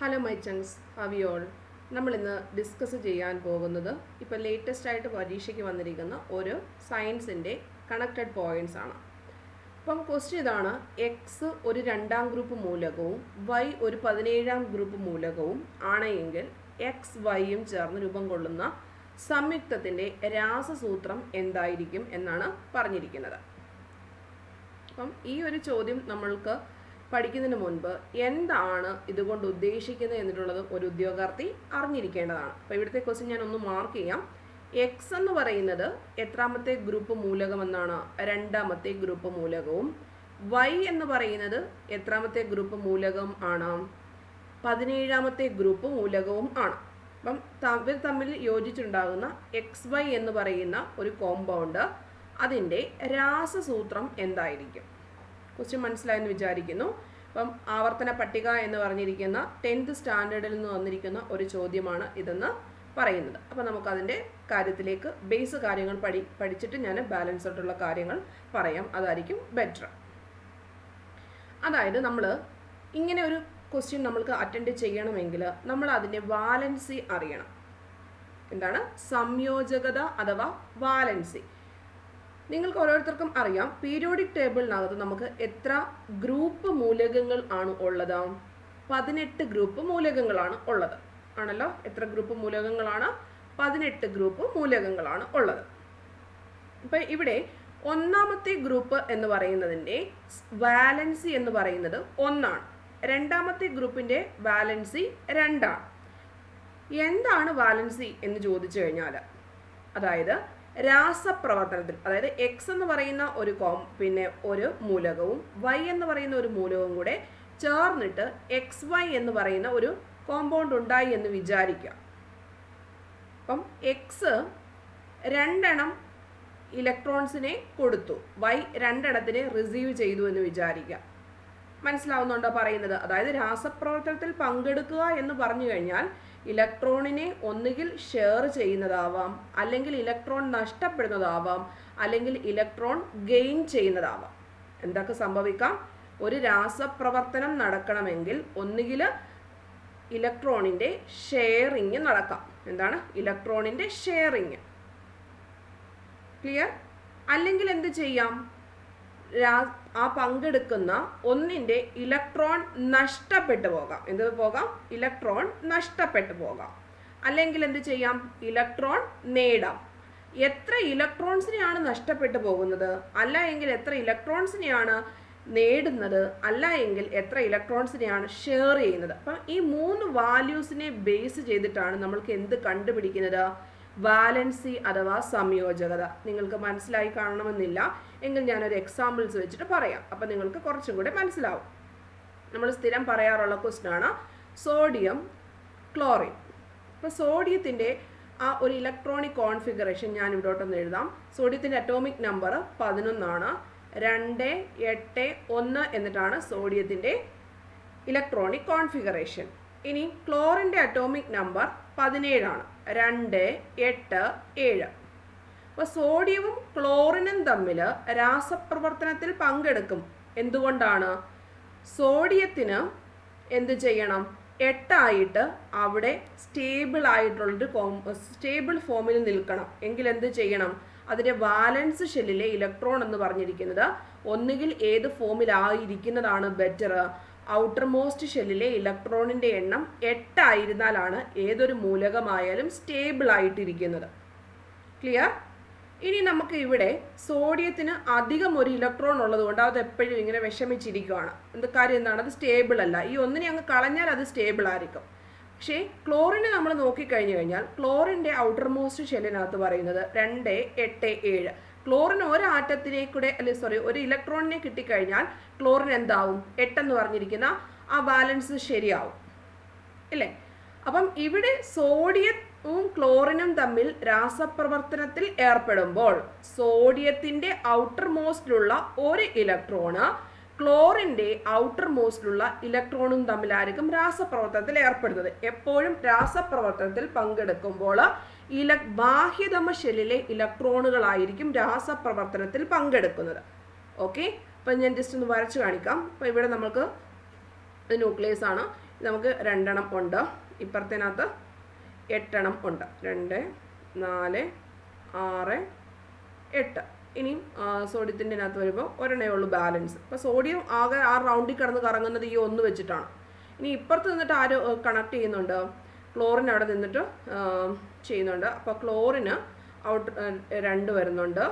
Hello my ചങ്സ് ഹവിയോൾ നമ്മൾ ഇന്ന് discuss ചെയ്യാൻ പോകുന്നത് ഇപ്പോൾ ലേറ്റസ്റ്റ് ആയിട്ട് പരീക്ഷയ്ക്ക് വന്നിരിക്കുന്ന ഒരു സയൻസിന്റെ കണക്റ്റഡ് പോയിന്റ്സ് ആണ്. അപ്പം ക്വസ്റ്റ്യൻ ഇതാണ് എക്സ് ഒരു രണ്ടാം ഗ്രൂപ്പ് മൂലകവും വൈ ഒരു പതിനേഴാം ഗ്രൂപ്പ് മൂലകവും ആണെങ്കിൽ എക്സ് വൈയും ചേർന്ന് രൂപം കൊള്ളുന്ന സംയുക്തത്തിന്റെ രാസസൂത്രം എന്തായിരിക്കും എന്നാണ് പറഞ്ഞിരിക്കുന്നത്. അപ്പം ഈ ഒരു ചോദ്യം നമ്മൾക്ക് പഠിക്കുന്നതിന് മുൻപ് എന്താണ് ഇതുകൊണ്ട് ഉദ്ദേശിക്കുന്നത് എന്നിട്ടുള്ളത് ഒരു ഉദ്യോഗാർത്ഥി അറിഞ്ഞിരിക്കേണ്ടതാണ്. അപ്പോൾ ഇവിടുത്തെ ക്വസ്റ്റ്യൻ ഞാൻ ഒന്ന് മാർക്ക് ചെയ്യാം. എക്സ് എന്ന് പറയുന്നത് എത്രാമത്തെ ഗ്രൂപ്പ് മൂലകം എന്നാണ്. രണ്ടാമത്തെ ഗ്രൂപ്പ് മൂലകവും. വൈ എന്ന് പറയുന്നത് എത്രാമത്തെ ഗ്രൂപ്പ് മൂലകം ആണ്. പതിനേഴാമത്തെ ഗ്രൂപ്പ് മൂലകവും ആണ്. അപ്പം തമ്മിൽ തമ്മിൽ യോജിച്ചുണ്ടാകുന്ന എക്സ് വൈ എന്ന് പറയുന്ന ഒരു കോമ്പൗണ്ട് അതിന്റെ രാസസൂത്രം എന്തായിരിക്കും? ക്വസ്റ്റ്യൻ മനസ്സിലായെന്ന് വിചാരിക്കുന്നു. അപ്പം ആവർത്തന പട്ടിക എന്ന് പറഞ്ഞിരിക്കുന്ന ടെൻത്ത് സ്റ്റാൻഡേർഡിൽ നിന്ന് വന്നിരിക്കുന്ന ഒരു ചോദ്യമാണ് ഇതെന്ന് പറയുന്നത്. അപ്പോൾ നമുക്കതിന്റെ കാര്യത്തിലേക്ക് ബേസ് കാര്യങ്ങൾ പഠി പഠിച്ചിട്ട് ഞാൻ ബാലൻസ് ആയിട്ടുള്ള കാര്യങ്ങൾ പറയാം. അതായിരിക്കും ബെറ്റർ അതായത് നമ്മൾ ഇങ്ങനെ ഒരു ക്വസ്റ്റ്യൻ നമ്മൾക്ക് അറ്റൻഡ് ചെയ്യണമെങ്കിൽ നമ്മൾ അതിന്റെ വാലൻസി അറിയണം. എന്താണ്? സംയോജകത അഥവാ വാലൻസി നിങ്ങൾക്ക് ഓരോരുത്തർക്കും അറിയാം. പീരിയോഡിക് ടേബിളിനകത്ത് നമുക്ക് എത്ര ഗ്രൂപ്പ് മൂലകങ്ങൾ ആണ് ഉള്ളത്? പതിനെട്ട് ഗ്രൂപ്പ് മൂലകങ്ങളാണ് ഉള്ളത്. ആണല്ലോ? എത്ര ഗ്രൂപ്പ് മൂലകങ്ങളാണ്? പതിനെട്ട് ഗ്രൂപ്പ് മൂലകങ്ങളാണ് ഉള്ളത്. ഇപ്പം ഇവിടെ ഒന്നാമത്തെ ഗ്രൂപ്പ് എന്ന് പറയുന്നതിന്റെ വാലൻസി എന്ന് പറയുന്നത് ഒന്നാണ്. രണ്ടാമത്തെ ഗ്രൂപ്പിന്റെ വാലൻസി രണ്ടാണ്. എന്താണ് വാലൻസി എന്ന് ചോദിച്ചു കഴിഞ്ഞാൽ അതായത് രാസപ്രവർത്തനത്തിൽ അതായത് എക്സ് എന്ന് പറയുന്ന ഒരു കോം പിന്നെ ഒരു മൂലകവും വൈ എന്ന് പറയുന്ന ഒരു മൂലകവും കൂടെ ചേർന്നിട്ട് എക്സ് വൈ എന്ന് പറയുന്ന ഒരു കോമ്പൗണ്ട് ഉണ്ടായി എന്ന് വിചാരിക്കുക. അപ്പം എക്സ് രണ്ടെണ്ണം ഇലക്ട്രോൺസിനെ കൊടുത്തു. വൈ രണ്ടെണ്ണത്തിനെ റിസീവ് ചെയ്തു എന്ന് വിചാരിക്കുക. മനസ്സിലാവുന്നുണ്ടോ പറയുന്നത്? അതായത് രാസപ്രവർത്തനത്തിൽ പങ്കെടുക്കുക എന്ന് പറഞ്ഞു കഴിഞ്ഞാൽ ഇലക്ട്രോണിനെ ഒന്നുകിൽ ഷെയർ ചെയ്യുന്നതാവാം അല്ലെങ്കിൽ ഇലക്ട്രോൺ നഷ്ടപ്പെടുന്നതാവാം അല്ലെങ്കിൽ ഇലക്ട്രോൺ ഗെയിൻ ചെയ്യുന്നതാവാം. എന്തൊക്കെ സംഭവിക്കാം? ഒരു രാസപ്രവർത്തനം നടക്കണമെങ്കിൽ ഒന്നുകിൽ ഇലക്ട്രോണിന്റെ ഷെയറിങ് നടക്കാം. എന്താണ്? ഇലക്ട്രോണിന്റെ ഷെയറിങ്. ക്ലിയർ? അല്ലെങ്കിൽ എന്ത് ചെയ്യാം? ആ പങ്കെടുക്കുന്ന ഒന്നിന്റെ ഇലക്ട്രോൺ നഷ്ടപ്പെട്ടു പോകാം. എന്ത് പോകാം? ഇലക്ട്രോൺ നഷ്ടപ്പെട്ടു പോകാം. അല്ലെങ്കിൽ എന്ത് ചെയ്യാം? ഇലക്ട്രോൺ നേടാം. എത്ര ഇലക്ട്രോൺസിനെയാണ് നഷ്ടപ്പെട്ടു പോകുന്നത്? അല്ല എങ്കിൽ എത്ര ഇലക്ട്രോൺസിനെയാണ് നേടുന്നത്? അല്ല എങ്കിൽ എത്ര ഇലക്ട്രോൺസിനെയാണ് ഷെയർ ചെയ്യുന്നത്? അപ്പം ഈ മൂന്ന് വാല്യൂസിനെ ബേസ് ചെയ്തിട്ടാണ് നമ്മൾക്ക് എന്ത് കണ്ടുപിടിക്കുന്നത്? വാലൻസി അഥവാ സംയോജകത. നിങ്ങൾക്ക് മനസ്സിലായി കാണണമെന്നില്ല. എങ്കിൽ ഞാനൊരു എക്സാമ്പിൾസ് വെച്ചിട്ട് പറയാം. അപ്പം നിങ്ങൾക്ക് കുറച്ചും കൂടെ മനസ്സിലാവും. നമ്മൾ സ്ഥിരം പറയാറുള്ള ക്വസ്റ്റ്യൻ ആണ് സോഡിയം ക്ലോറിൻ ഇപ്പോൾ സോഡിയത്തിന്റെ ആ ഒരു ഇലക്ട്രോണിക് കോൺഫിഗറേഷൻ ഞാൻ ഇവിടോട്ടൊന്ന് എഴുതാം. സോഡിയത്തിന്റെ അറ്റോമിക് നമ്പർ പതിനൊന്നാണ്. രണ്ട് എട്ട് ഒന്ന് എന്നിട്ടാണ് സോഡിയത്തിന്റെ ഇലക്ട്രോണിക് കോൺഫിഗറേഷൻ ഇനി ക്ലോറിന്റെ അറ്റോമിക് നമ്പർ പതിനേഴാണ്. രണ്ട് എട്ട് ഏഴ്. അപ്പോൾ സോഡിയവും ക്ലോറിനും തമ്മിൽ രാസപ്രവർത്തനത്തിൽ പങ്കെടുക്കും. എന്തുകൊണ്ടാണ്? സോഡിയത്തിന് എന്ത് ചെയ്യണം? എട്ടായിട്ട് അവിടെ സ്റ്റേബിൾ ആയിട്ടുള്ളൊരു കോം സ്റ്റേബിൾ ഫോമിൽ നിൽക്കണം. എങ്കിൽ എന്ത് ചെയ്യണം? അതിന്റെ വാലൻസ് ഷെല്ലിലെ ഇലക്ട്രോൺ എന്ന് പറഞ്ഞിരിക്കുന്നത് ഒന്നുകിൽ ഏത് ഫോമിലായിരിക്കുന്നതാണ് ബെറ്റർ ഔട്ടർ മോസ്റ്റ് ഷെല്ലിലെ ഇലക്ട്രോണിന്റെ എണ്ണം എട്ടായിരുന്നാലാണ് ഏതൊരു മൂലകമായാലും സ്റ്റേബിൾ ആയിട്ടിരിക്കുന്നത് ക്ലിയർ? ഇനി നമുക്ക് ഇവിടെ സോഡിയത്തിന് അധികം ഒരു ഇലക്ട്രോൺ ഉള്ളതുകൊണ്ട് അത് എപ്പോഴും ഇങ്ങനെ വിഷമിച്ചിരിക്കുകയാണ് എന്ത് കാര്യം എന്താണ് അത് സ്റ്റേബിൾ അല്ല ഈ ഒന്നിനെ അങ്ങ് കളഞ്ഞാൽ അത് സ്റ്റേബിൾ ആയിരിക്കും പക്ഷേ ക്ലോറിനെ നമ്മൾ നോക്കിക്കഴിഞ്ഞു കഴിഞ്ഞാൽ ക്ലോറിന്റെ ഔട്ടർ മോസ്റ്റ് ഷെല്ലിനകത്ത് പറയുന്നത് രണ്ട് എട്ട് ഏഴ്. ക്ലോറിൻ കൂടെ അല്ലെ സോറി ഒരു ഇലക്ട്രോണിനെ കിട്ടിക്കഴിഞ്ഞാൽ ക്ലോറിൻ എന്താവും? എട്ടെന്ന് പറഞ്ഞിരിക്കുന്ന ആ ബാലൻസ് ശരിയാവും. അല്ലേ അപ്പം ഇവിടെ സോഡിയവും ക്ലോറിനും തമ്മിൽ രാസപ്രവർത്തനത്തിൽ ഏർപ്പെടുമ്പോൾ സോഡിയത്തിന്റെ ഔട്ടർ മോസ്റ്റിലുള്ള ഒരു ഇലക്ട്രോണ് ക്ലോറിന്റെ ഔട്ടർ മോസ്റ്റിലുള്ള ഇലക്ട്രോണും തമ്മിലായിരിക്കും രാസപ്രവർത്തനത്തിൽ ഏർപ്പെടുന്നത്. എപ്പോഴും രാസപ്രവർത്തനത്തിൽ പങ്കെടുക്കുമ്പോൾ ഇല ബാഹ്യതമ ഷെല്ലിലെ ഇലക്ട്രോണുകളായിരിക്കും രാസപ്രവർത്തനത്തിൽ പങ്കെടുക്കുന്നത്. ഓക്കെ അപ്പം ഞാൻ ജസ്റ്റ് ഒന്ന് വരച്ച് കാണിക്കാം. അപ്പോൾ ഇവിടെ നമുക്ക് ന്യൂക്ലിയസ് ആണ്. നമുക്ക് രണ്ടെണ്ണം ഉണ്ട്. ഇപ്പുറത്തിനകത്ത് എട്ടെണ്ണം ഉണ്ട്. രണ്ട് നാല് ആറ് എട്ട്. ഇനിയും സോഡിയത്തിന്റെ അകത്ത് വരുമ്പോൾ ഒരെണ്ണേ ഉള്ളൂ ബാലൻസ് അപ്പോൾ സോഡിയം ആകെ ആ റൗണ്ടിൽ കിടന്ന് കറങ്ങുന്നത് ഈ ഒന്ന് വെച്ചിട്ടാണ്. ഇനി ഇപ്പുറത്ത് നിന്നിട്ട് ആര് കണക്ട് ചെയ്യുന്നുണ്ട്? ക്ലോറിൻ അവിടെ നിന്നിട്ട് ചെയ്യുന്നുണ്ട്. അപ്പോൾ ക്ലോറിന് ഔട്ട് രണ്ട് വരുന്നുണ്ട്.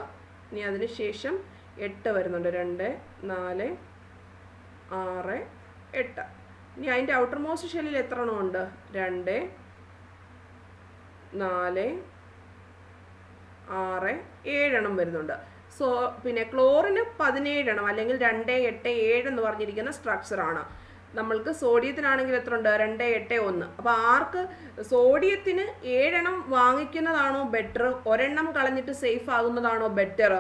ഇനി അതിന് ശേഷം എട്ട് വരുന്നുണ്ട്. രണ്ട് നാല് ആറ് എട്ട്. ഇനി അതിന്റെ ഔട്ടർ മോസ്റ്റ് ഷെല്ലിൽ എത്ര എണ്ണം ഉണ്ട്? രണ്ട് നാല് ആറ് ഏഴെണ്ണം വരുന്നുണ്ട്. സോ പിന്നെ ക്ലോറിന് പതിനേഴെണ്ണം അല്ലെങ്കിൽ രണ്ട് എട്ട് ഏഴ് എന്ന് പറഞ്ഞിരിക്കുന്ന സ്ട്രക്ചറാണ് നമ്മൾക്ക് സോഡിയത്തിനാണെങ്കിൽ എത്ര ഉണ്ട്? രണ്ട് എട്ട് ഒന്ന്. അപ്പോൾ ആർക്ക് സോഡിയത്തിന് ഏഴെണ്ണം വാങ്ങിക്കുന്നതാണോ ബെറ്റർ ഒരെണ്ണം കളഞ്ഞിട്ട് സേഫ് ആകുന്നതാണോ ബെറ്റർ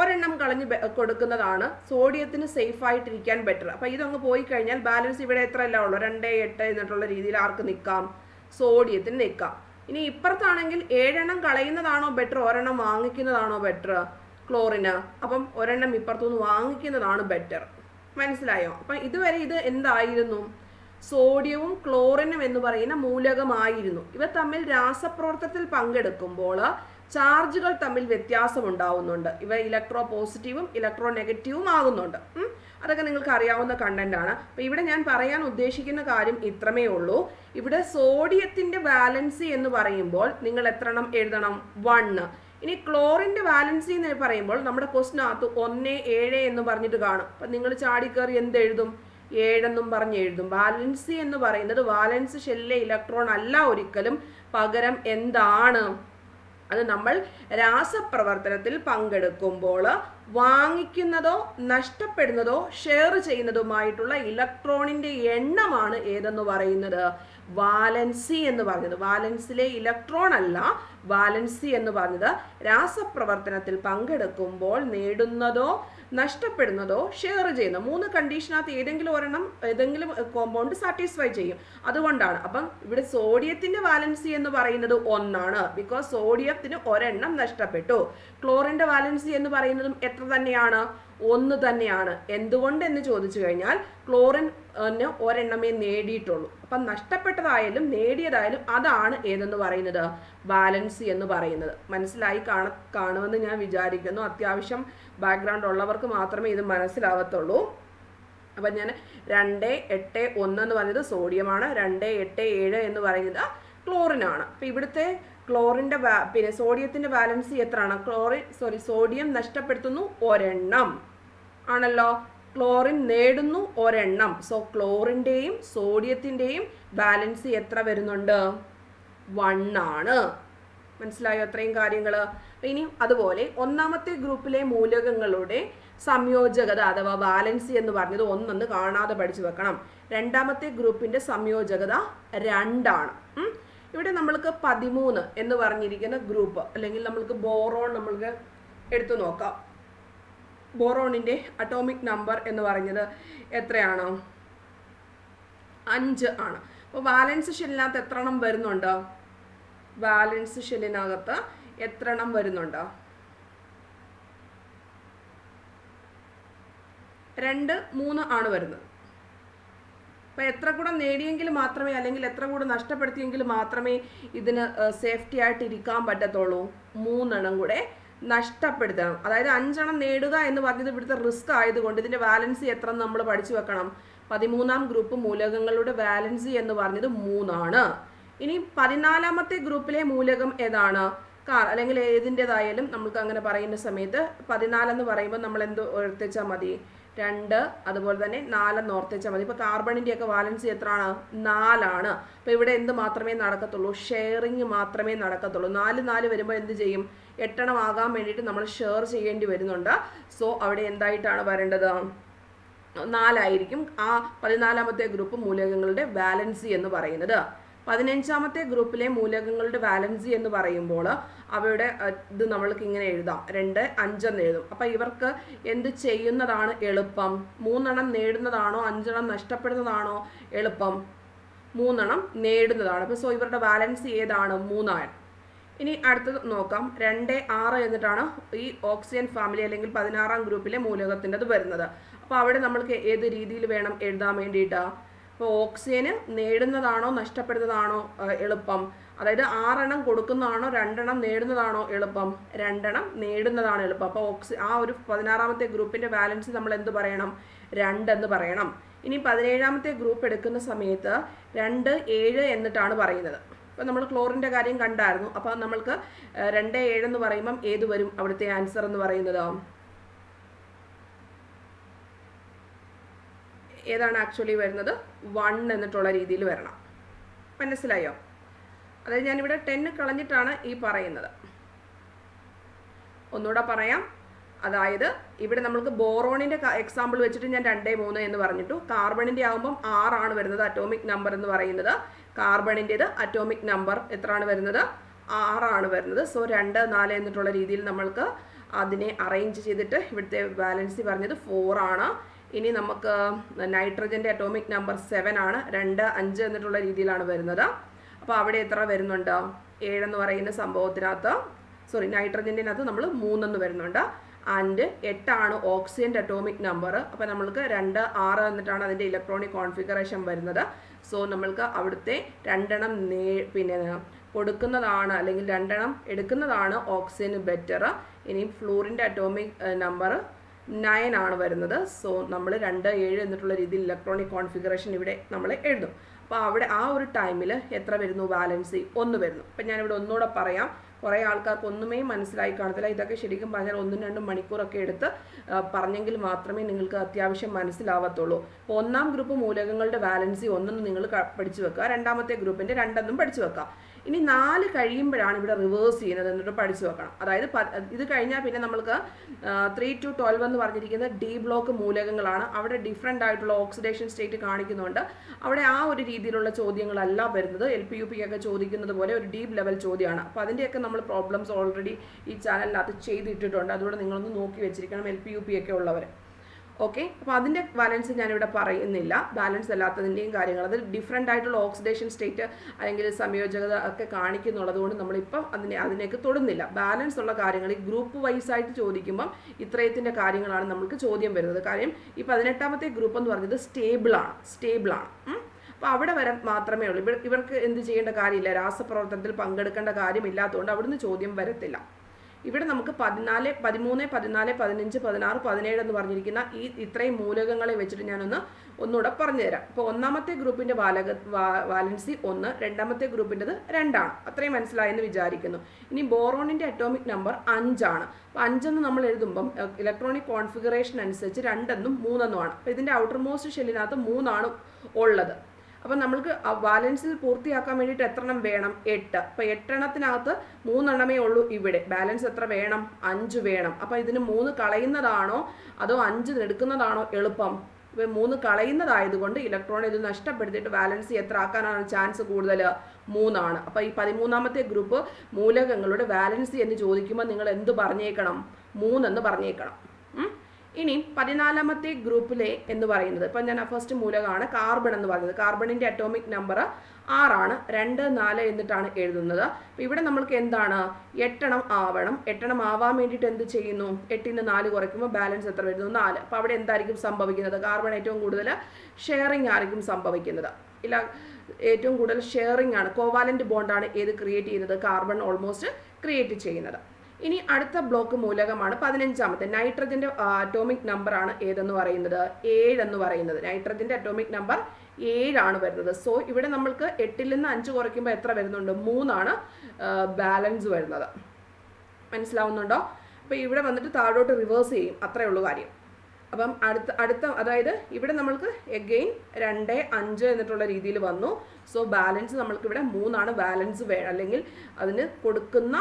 ഒരെണ്ണം കളഞ്ഞ് കൊടുക്കുന്നതാണ് സോഡിയത്തിന് സേഫ് ആയിട്ടിരിക്കാൻ ബെറ്റർ അപ്പോൾ ഇതങ്ങ് പോയി കഴിഞ്ഞാൽ ബാലൻസ് ഇവിടെ എത്ര അല്ല ഉള്ളൂ? രണ്ട് എട്ട് എന്നിട്ടുള്ള രീതിയിൽ ആർക്ക് നിൽക്കാം? സോഡിയത്തിന് നിൽക്കാം. ഇനി ഇപ്പുറത്താണെങ്കിൽ ഏഴെണ്ണം കളയുന്നതാണോ ബെറ്റർ ഒരെണ്ണം വാങ്ങിക്കുന്നതാണോ ബെറ്റർ ക്ലോറിന്. അപ്പം ഒരെണ്ണം ഇപ്പുറത്തുനിന്ന് വാങ്ങിക്കുന്നതാണ് ബെറ്റർ മനസ്സിലായോ? അപ്പം ഇതുവരെ ഇത് എന്തായിരുന്നു? സോഡിയവും ക്ലോറിനും എന്ന് പറയുന്ന മൂലകമായിരുന്നു. ഇവ തമ്മിൽ രാസപ്രവർത്തനത്തിൽ പങ്കെടുക്കുമ്പോൾ ചാർജുകൾ തമ്മിൽ വ്യത്യാസം ഉണ്ടാവുന്നുണ്ട് ഇവ ഇലക്ട്രോ പോസിറ്റീവും ഇലക്ട്രോ നെഗറ്റീവും ആകുന്നുണ്ട് അതൊക്കെ നിങ്ങൾക്ക് അറിയാവുന്ന കണ്ടന്റ് ആണ്. അപ്പൊ ഇവിടെ ഞാൻ പറയാൻ ഉദ്ദേശിക്കുന്ന കാര്യം ഇത്രമേ ഉള്ളൂ. ഇവിടെ സോഡിയത്തിന്റെ വാലൻസി എന്ന് പറയുമ്പോൾ നിങ്ങൾ എത്ര എഴുതണം? വണ്ണ്. ഇനി ക്ലോറിന്റെ വാലൻസി എന്ന് പറയുമ്പോൾ നമ്മുടെ ക്വസ്റ്റിനകത്ത് ഒന്ന് ഏഴ് എന്ന് പറഞ്ഞിട്ട് കാണും. അപ്പം നിങ്ങൾ ചാടിക്കയറി എന്ത് എഴുതും? ഏഴെന്നും പറഞ്ഞ് എഴുതും. വാലൻസി എന്ന് പറയുന്നത് വാലൻസ് ഷെല്ലിലെ ഇലക്ട്രോൺ അല്ല ഒരിക്കലും. പകരം എന്താണ്? അത് നമ്മൾ രാസപ്രവർത്തനത്തിൽ പങ്കെടുക്കുമ്പോൾ വാങ്ങിക്കുന്നതോ നഷ്ടപ്പെടുന്നതോ ഷെയർ ചെയ്യുന്നതുമായിട്ടുള്ള ഇലക്ട്രോണിന്റെ എണ്ണമാണ് ഏതെന്ന് പറയുന്നത്? വാലൻസി എന്ന് പറയുന്നത് വാലൻസിലെ ഇലക്ട്രോൺ അല്ല വാലൻസി എന്ന് പറഞ്ഞത് രാസപ്രവർത്തനത്തിൽ പങ്കെടുക്കുമ്പോൾ നേടുന്നതോ നഷ്ടപ്പെടുന്നതോ ഷെയർ ചെയ്യുന്ന മൂന്ന് കണ്ടീഷനകത്ത് ഏതെങ്കിലും ഒരെണ്ണം ഏതെങ്കിലും കോമ്പൗണ്ട് സാറ്റിസ്ഫൈ ചെയ്യും. അതുകൊണ്ടാണ്. അപ്പം ഇവിടെ സോഡിയത്തിന്റെ വാലൻസി എന്ന് പറയുന്നത് ഒന്നാണ്. ബിക്കോസ് സോഡിയത്തിന് ഒരെണ്ണം നഷ്ടപ്പെട്ടു. ക്ലോറിന്റെ വാലൻസി എന്ന് പറയുന്നതും എത്ര തന്നെയാണ്? ഒന്ന് തന്നെയാണ്. എന്തുകൊണ്ട് എന്ന് ചോദിച്ചു കഴിഞ്ഞാൽ ക്ലോറിൻ ഒരെണ്ണമേ നേടിയിട്ടുള്ളൂ. അപ്പം നഷ്ടപ്പെട്ടതായാലും നേടിയതായാലും അതാണ് ഏതെന്ന് പറയുന്നത്? ബാലൻസ് എന്ന് പറയുന്നത്. മനസ്സിലായി കാണ കാണുമെന്ന് ഞാൻ വിചാരിക്കുന്നു. അത്യാവശ്യം ബാക്ക്ഗ്രൗണ്ട് ഉള്ളവർക്ക് മാത്രമേ ഇത് മനസ്സിലാവത്തുള്ളൂ. അപ്പം ഞാൻ രണ്ട് എട്ട് ഒന്ന് എന്ന് പറയുന്നത് സോഡിയമാണ് രണ്ട് എട്ട് ഏഴ് എന്ന് പറയുന്നത് ക്ലോറിനാണ് അപ്പം ഇവിടുത്തെ ക്ലോറിന്റെ പിന്നെ സോഡിയത്തിന്റെ ബാലൻസ് എത്രയാണ്? ക്ലോറിൻ സോറി സോഡിയം നഷ്ടപ്പെടുത്തുന്നു ഒരെണ്ണം. ആണല്ലോ? ക്ലോറിൻ നേടുന്നു ഒരെണ്ണം. സോ ക്ലോറിന്റെയും സോഡിയത്തിന്റെയും ബാലൻസ് എത്ര വരുന്നുണ്ട്? വൺ ആണ് മനസ്സിലായോ അത്രയും കാര്യങ്ങൾ ഇനി അതുപോലെ ഒന്നാമത്തെ ഗ്രൂപ്പിലെ മൂലകങ്ങളുടെ സംയോജകത അഥവാ ബാലൻസി എന്ന് പറഞ്ഞത് ഒന്നെന്ന് കാണാതെ പഠിച്ചു വെക്കണം. രണ്ടാമത്തെ ഗ്രൂപ്പിന്റെ സംയോജകത രണ്ടാണ്. ഇവിടെ നമ്മൾക്ക് പതിമൂന്ന് എന്ന് പറഞ്ഞിരിക്കുന്ന ഗ്രൂപ്പ് അല്ലെങ്കിൽ നമ്മൾക്ക് ബോറോൺ നമ്മൾക്ക് എടുത്തു നോക്കാം. ബോറോണിന്റെ അറ്റോമിക് നമ്പർ എന്ന് പറഞ്ഞത് എത്രയാണോ? അഞ്ച് ആണ്. അപ്പോൾ ബാലൻസ് ഷെല്ലിനകത്ത് എത്ര എണ്ണം വരുന്നുണ്ട്? ബാലൻസ് ഷെല്ലിനകത്ത് എത്ര എണ്ണം വരുന്നുണ്ടോ? രണ്ട് മൂന്ന് ആണ് വരുന്നത്. അപ്പോൾ എത്ര കൂടെ നേടിയെങ്കിൽ മാത്രമേ അല്ലെങ്കിൽ എത്ര കൂടെ നഷ്ടപ്പെടുത്തിയെങ്കിൽ മാത്രമേ ഇതിന് സേഫ്റ്റി ആയിട്ട് ഇരിക്കാൻ പറ്റത്തുള്ളൂ. മൂന്നെണ്ണം കൂടെ നഷ്ടപ്പെടുത്തണം. അതായത് അഞ്ചെണ്ണം നേടുക എന്ന് പറഞ്ഞത് ഇവിടുത്തെ റിസ്ക് ആയതുകൊണ്ട് ഇതിന്റെ വാലൻസി എത്ര നമ്മൾ പഠിച്ചു വെക്കണം. പതിമൂന്നാം ഗ്രൂപ്പ് മൂലകങ്ങളുടെ വാലൻസി എന്ന് പറഞ്ഞത് മൂന്നാണ്. ഇനി പതിനാലാമത്തെ ഗ്രൂപ്പിലെ മൂലകം ഏതാണ്? കാർ അല്ലെങ്കിൽ ഏതിന്റെതായാലും നമുക്ക് അങ്ങനെ പറയുന്ന സമയത്ത് പതിനാലെന്ന് പറയുമ്പോൾ നമ്മൾ എന്ത് ഓർത്തിച്ചാൽ മതി? രണ്ട് അതുപോലെ തന്നെ നാലെന്ന് ഓർത്തിച്ചാൽ മതി. ഇപ്പോൾ കാർബണിന്റെ ഒക്കെ വാലൻസി എത്രയാണ് നാലാണ്. അപ്പോൾ ഇവിടെ എന്ത് മാത്രമേ നടക്കത്തുള്ളൂ? ഷെയറിങ് മാത്രമേ നടക്കത്തുള്ളൂ. നാല് നാല് വരുമ്പോൾ എന്ത് ചെയ്യും? എട്ടെണ്ണം ആകാൻ വേണ്ടിയിട്ട് നമ്മൾ ഷെയർ ചെയ്യേണ്ടി വരുന്നുണ്ട്. സോ അവിടെ എന്തായിട്ടാണ് വരേണ്ടത്? നാലായിരിക്കും. ആ പതിനാലാമത്തെ ഗ്രൂപ്പ് മൂലകങ്ങളുടെ വാലൻസി എന്ന് പറയുന്നത്. പതിനഞ്ചാമത്തെ ഗ്രൂപ്പിലെ മൂലകങ്ങളുടെ വാലൻസി എന്ന് പറയുമ്പോൾ അവയുടെ ഇത് നമ്മൾക്ക് ഇങ്ങനെ എഴുതാം. രണ്ട് അഞ്ചെന്ന് എഴുതും. അപ്പം ഇവർക്ക് എന്ത് ചെയ്യുന്നതാണ് എളുപ്പം? മൂന്നെണ്ണം നേടുന്നതാണോ? അഞ്ചെണ്ണം നഷ്ടപ്പെടുന്നതാണോ എളുപ്പം? മൂന്നെണ്ണം നേടുന്നതാണ്. അപ്പോൾ സോ ഇവരുടെ ബാലൻസ് ഏതാണ്? മൂന്നാണ്. ഇനി അടുത്തത് നോക്കാം. രണ്ട് ആറ് എന്നിട്ടാണ് ഈ ഓക്സിജൻ ഫാമിലി അല്ലെങ്കിൽ പതിനാറാം ഗ്രൂപ്പിലെ മൂലകത്തിന്റെത് വരുന്നത്. അപ്പോൾ അവിടെ നമ്മൾക്ക് ഏത് രീതിയിൽ വേണം എഴുതാൻ വേണ്ടിയിട്ട്? അപ്പോൾ ഓക്സിജന് നേടുന്നതാണോ നഷ്ടപ്പെടുന്നതാണോ എളുപ്പം? അതായത് ആറെണ്ണം കൊടുക്കുന്നതാണോ രണ്ടെണ്ണം നേടുന്നതാണോ എളുപ്പം? രണ്ടെണ്ണം നേടുന്നതാണ് എളുപ്പം. അപ്പോൾ ഓക്സി ആ ഒരു പതിനാറാമത്തെ ഗ്രൂപ്പിന്റെ ബാലൻസ് നമ്മൾ എന്ത് പറയണം? രണ്ടെന്ന് പറയണം. ഇനി പതിനേഴാമത്തെ ഗ്രൂപ്പ് എടുക്കുന്ന സമയത്ത് രണ്ട് ഏഴ് എന്നിട്ടാണ് പറയുന്നത്. അപ്പോൾ നമ്മൾ ക്ലോറിന്റെ കാര്യം കണ്ടായിരുന്നു. അപ്പോൾ നമ്മൾക്ക് രണ്ട് ഏഴെന്ന് പറയുമ്പം ഏത് വരും? അവിടുത്തെ ആൻസർ എന്ന് പറയുന്നത്. ഏതാണ് ആക്ച്വലി വരുന്നത്? വൺ എന്നിട്ടുള്ള രീതിയിൽ വരണം. മനസ്സിലായോ? അതായത് ഞാനിവിടെ ടെന്ന് കളഞ്ഞിട്ടാണ് ഈ പറയുന്നത്. ഒന്നുകൂടെ പറയാം. അതായത് ഇവിടെ നമ്മൾക്ക് ബോറോണിന്റെ എക്സാമ്പിൾ വെച്ചിട്ട് ഞാൻ രണ്ടേ മൂന്ന് എന്ന് പറഞ്ഞിട്ടു. കാർബണിന്റെ ആകുമ്പം ആറാണ് വരുന്നത് അറ്റോമിക് നമ്പർ എന്ന് പറയുന്നത്. കാർബണിന്റെത് അറ്റോമിക് നമ്പർ എത്രയാണ് വരുന്നത്? ആറാണ് വരുന്നത്. സോ രണ്ട് നാല് എന്നിട്ടുള്ള രീതിയിൽ നമ്മൾക്ക് അതിനെ അറേഞ്ച് ചെയ്തിട്ട് ഇവിടുത്തെ ബാലൻസി പറഞ്ഞത് ഫോറാണ് ഇനി നമുക്ക് നൈട്രജന്റെ അറ്റോമിക് നമ്പർ സെവൻ ആണ്. രണ്ട് അഞ്ച് എന്നിട്ടുള്ള രീതിയിലാണ് വരുന്നത്. അപ്പോൾ അവിടെ എത്ര വരുന്നുണ്ട്? ഏഴെന്ന് പറയുന്ന സംഭവത്തിനകത്ത് സോറി നൈട്രജന്റെനകത്ത് നമ്മൾ മൂന്നെന്ന് വരുന്നുണ്ട്. ആൻഡ് എട്ടാണ് ഓക്സിജന്റെ അറ്റോമിക് നമ്പർ അപ്പോൾ നമ്മൾക്ക് രണ്ട് ആറ് എന്നിട്ടാണ് അതിന്റെ ഇലക്ട്രോണിക് കോൺഫിഗറേഷൻ വരുന്നത്. സോ നമ്മൾക്ക് അവിടുത്തെ രണ്ടെണ്ണം നേ പിന്നെ കൊടുക്കുന്നതാണ് അല്ലെങ്കിൽ രണ്ടെണ്ണം എടുക്കുന്നതാണ് ഓക്സിജന് ബെറ്റർ ഇനി ഫ്ലൂറിന്റെ അറ്റോമിക് നമ്പർ നയൻ ആണ് വരുന്നത്. സോ നമ്മൾ രണ്ട് ഏഴ് എന്നിട്ടുള്ള രീതിയിൽ ഇലക്ട്രോണിക് കോൺഫിഗറേഷൻ ഇവിടെ നമ്മൾ എഴുതും. അപ്പോൾ അവിടെ ആ ഒരു ടൈമിൽ എത്ര വരുന്നു? ബാലൻസ് ഒന്ന് വരുന്നു. അപ്പം ഞാനിവിടെ ഒന്നുകൂടെ പറയാം. കുറേ ആൾക്കാർക്ക് ഒന്നുമേ മനസ്സിലായി കാണത്തില്ല. ഇതൊക്കെ ശരിക്കും പറഞ്ഞാൽ ഒന്നും രണ്ടും മണിക്കൂറൊക്കെ എടുത്ത് പറഞ്ഞെങ്കിൽ മാത്രമേ നിങ്ങൾക്ക് അത്യാവശ്യം മനസ്സിലാവത്തുള്ളൂ. അപ്പോൾ ഒന്നാം ഗ്രൂപ്പ് മൂലകങ്ങളുടെ ബാലൻസി ഒന്നെന്ന് നിങ്ങൾ പഠിച്ചു വെക്കുക. രണ്ടാമത്തെ ഗ്രൂപ്പിന്റെ രണ്ടെന്നും പഠിച്ചു വെക്കുക. ഇനി നാല് കഴിയുമ്പോഴാണ് ഇവിടെ റിവേഴ്സ് ചെയ്യുന്നത് എന്നിട്ട് പഠിച്ചു വെക്കണം. അതായത് ഇത് കഴിഞ്ഞാൽ പിന്നെ നമ്മൾക്ക് ത്രീ ടു ട്വൽവ് എന്ന് പറഞ്ഞിരിക്കുന്ന ഡി ബ്ലോക്ക് മൂലകങ്ങളാണ് അവിടെ ഡിഫറെന്റ് ആയിട്ടുള്ള ഓക്സിഡേഷൻ സ്റ്റേറ്റ് കാണിക്കുന്നുണ്ട്. അവിടെ ആ ഒരു രീതിയിലുള്ള ചോദ്യങ്ങളല്ല വരുന്നത്. എൽ പി യു പി ഒക്കെ ചോദിക്കുന്നത് പോലെ ഒരു ഡീപ്പ് ലെവൽ ചോദ്യമാണ്. അപ്പോൾ അതിന്റെയൊക്കെ നമ്മൾ പ്രോബ്ലംസ് ഓൾറെഡി ഈ ചാനലിനകത്ത് ചെയ്തിട്ടിട്ടുണ്ട്. അതുകൊണ്ട് നിങ്ങളൊന്ന് നോക്കി വെച്ചിരിക്കണം എൽ പി യു പി ഒക്കെ ഉള്ളവർ ഓക്കെ അപ്പോൾ അതിന്റെ ബാലൻസ് ഞാനിവിടെ പറയുന്നില്ല. ബാലൻസ് അല്ലാത്തതിന്റെയും കാര്യങ്ങൾ. അത് ഡിഫറെന്റ് ആയിട്ടുള്ള ഓക്സിഡേഷൻ സ്റ്റേറ്റ് അല്ലെങ്കിൽ സംയോജകത ഒക്കെ കാണിക്കുന്നുള്ളത് കൊണ്ട് നമ്മളിപ്പം അതിനെ അതിനേക്ക് തൊടുന്നില്ല. ബാലൻസ് ഉള്ള കാര്യങ്ങൾ ഈ ഗ്രൂപ്പ് വൈസ് ആയിട്ട് ചോദിക്കുമ്പം ഇത്രയത്തിന്റെ കാര്യങ്ങളാണ് നമുക്ക് ചോദ്യം വരുന്നത്. കാര്യം ഈ പതിനെട്ടാമത്തെ ഗ്രൂപ്പ് എന്ന് പറഞ്ഞത് സ്റ്റേബിളാണ് സ്റ്റേബിളാണ് അപ്പോൾ അവിടെ വരെ മാത്രമേ ഉള്ളൂ. ഇവർ ഇവർക്ക് എന്ത് ചെയ്യേണ്ട കാര്യമില്ല. രാസപ്രവർത്തനത്തിൽ പങ്കെടുക്കേണ്ട കാര്യമില്ലാത്തതുകൊണ്ട് അവിടുന്ന് ചോദ്യം വരത്തില്ല. ഇവിടെ നമുക്ക് പതിനാല് പതിമൂന്ന് പതിനാല് പതിനഞ്ച് പതിനാറ് പതിനേഴ് എന്ന് പറഞ്ഞിരിക്കുന്ന ഈ ഇത്രയും മൂലകങ്ങളെ വെച്ചിട്ട് ഞാനൊന്ന് ഒന്നുകൂടെ പറഞ്ഞുതരാം. അപ്പോൾ ഒന്നാമത്തെ ഗ്രൂപ്പിന്റെ വാലക വാലൻസി ഒന്ന് രണ്ടാമത്തെ ഗ്രൂപ്പിന്റെത് രണ്ടാണ്. അത്രയും മനസ്സിലായെന്ന് വിചാരിക്കുന്നു. ഇനി ബോറോണിന്റെ അറ്റോമിക് നമ്പർ അഞ്ചാണ്. അപ്പോൾ അഞ്ചെന്ന് നമ്മൾ എഴുതുമ്പം ഇലക്ട്രോണിക് കോൺഫിഗറേഷൻ അനുസരിച്ച് രണ്ടെന്നും മൂന്നെന്നുമാണ്. അപ്പോൾ ഇതിന്റെ ഔട്ടർ മോസ്റ്റ് ഷെല്ലിനകത്ത് മൂന്നാണ് ഉള്ളത്. അപ്പം നമ്മൾക്ക് ബാലൻസിൽ പൂർത്തിയാക്കാൻ വേണ്ടിയിട്ട് എത്ര എണ്ണം വേണം? എട്ട്. അപ്പോൾ എട്ടെണ്ണത്തിനകത്ത് മൂന്നെണ്ണമേ ഉള്ളൂ ഇവിടെ. ബാലൻസ് എത്ര വേണം? അഞ്ച് വേണം. അപ്പം ഇതിന് മൂന്ന് കളയുന്നതാണോ? അതോ അഞ്ച് എടുക്കുന്നതാണോ എളുപ്പം? ഇപ്പം മൂന്ന് കളയുന്നതായതുകൊണ്ട് ഇലക്ട്രോൺ ഇത് നഷ്ടപ്പെടുത്തിയിട്ട് ബാലൻസ് എത്ര ആക്കാനാണ് ചാൻസ് കൂടുതൽ? മൂന്നാണ്. അപ്പോൾ ഈ പതിമൂന്നാമത്തെ ഗ്രൂപ്പ് മൂലകങ്ങളുടെ ബാലൻസ് എന്ന് ചോദിക്കുമ്പോൾ നിങ്ങൾ എന്ത് പറഞ്ഞേക്കണം? മൂന്നെന്ന് പറഞ്ഞേക്കണം? ഇനി പതിനാലാമത്തെ ഗ്രൂപ്പിലെ എന്ന് പറയുന്നത്. ഇപ്പം ഞാൻ ഫസ്റ്റ് മൂലകമാണ് കാർബൺ എന്ന് പറയുന്നത് കാർബണിന്റെ അറ്റോമിക് നമ്പർ ആറാണ്. രണ്ട് നാല് എന്നിട്ടാണ് എഴുതുന്നത്. അപ്പം ഇവിടെ നമ്മൾക്ക് എന്താണ്? എട്ടെണ്ണം ആവണം. എട്ടെണ്ണം ആവാൻ വേണ്ടിയിട്ട് എന്ത് ചെയ്യുന്നു? എട്ടിന് നാല് കുറയ്ക്കുമ്പോൾ ബാലൻസ് എത്ര വരുന്നു? നാല്. അപ്പോൾ അവിടെ എന്തായിരിക്കും സംഭവിക്കുന്നത്? കാർബൺ ഏറ്റവും കൂടുതൽ ഷെയറിംഗ് ആയിരിക്കും സംഭവിക്കുന്നത്. ഇല്ല ഏറ്റവും കൂടുതൽ ഷെയറിംഗ് ആണ്. കോവാലന്റ് ബോണ്ടാണ് ഏത് ക്രിയേറ്റ് ചെയ്യുന്നത്? കാർബൺ ഓൾമോസ്റ്റ് ക്രിയേറ്റ് ചെയ്യുന്നത്. ഇനി അടുത്ത ബ്ലോക്ക് മൂലകമാണ് പതിനഞ്ചാമത്തെ. നൈട്രജന്റെ അറ്റോമിക് നമ്പർ ആണ് ഏതെന്ന് പറയുന്നത്? ഏഴ് എന്ന് പറയുന്നത്. നൈട്രജന്റെ അറ്റോമിക് നമ്പർ ഏഴാണ് വരുന്നത്. സോ ഇവിടെ നമ്മൾക്ക് എട്ടിൽ നിന്ന് അഞ്ച് കുറയ്ക്കുമ്പോൾ എത്ര വരുന്നുണ്ട്? മൂന്നാണ് ബാലൻസ് വരുന്നത്. മനസ്സിലാവുന്നുണ്ടോ? അപ്പോൾ ഇവിടെ വന്നിട്ട് താഴോട്ട് റിവേഴ്സ് ചെയ്യും. അത്രേ ഉള്ളൂ കാര്യം. അപ്പം അടുത്ത അടുത്ത അതായത് ഇവിടെ നമ്മൾക്ക് എഗെയിൻ രണ്ട് അഞ്ച് എന്നിട്ടുള്ള രീതിയിൽ വന്നു. സോ ബാലൻസ് നമ്മൾക്ക് ഇവിടെ മൂന്നാണ് ബാലൻസ് വേ അല്ലെങ്കിൽ അതിന് കൊടുക്കുന്ന